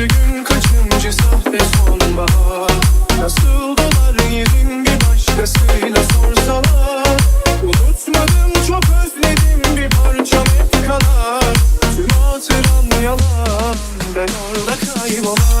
Kaçıncı gün kaçıncı sahte sonbahar? Nasıl dolar yerin bir başkasıyla sorsalar? Unutmadım çok özledim bir parçam hep kalar. Tüm hatıram yalan ben orada kaybolan.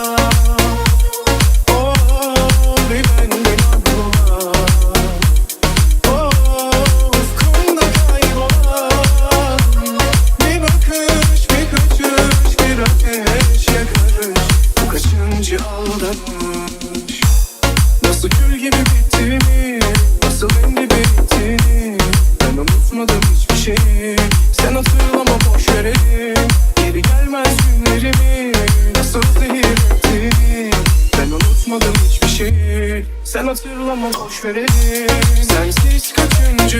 unutmadım hiçbir şey. Sen hatırlama boşverin. Sensiz kaçıncı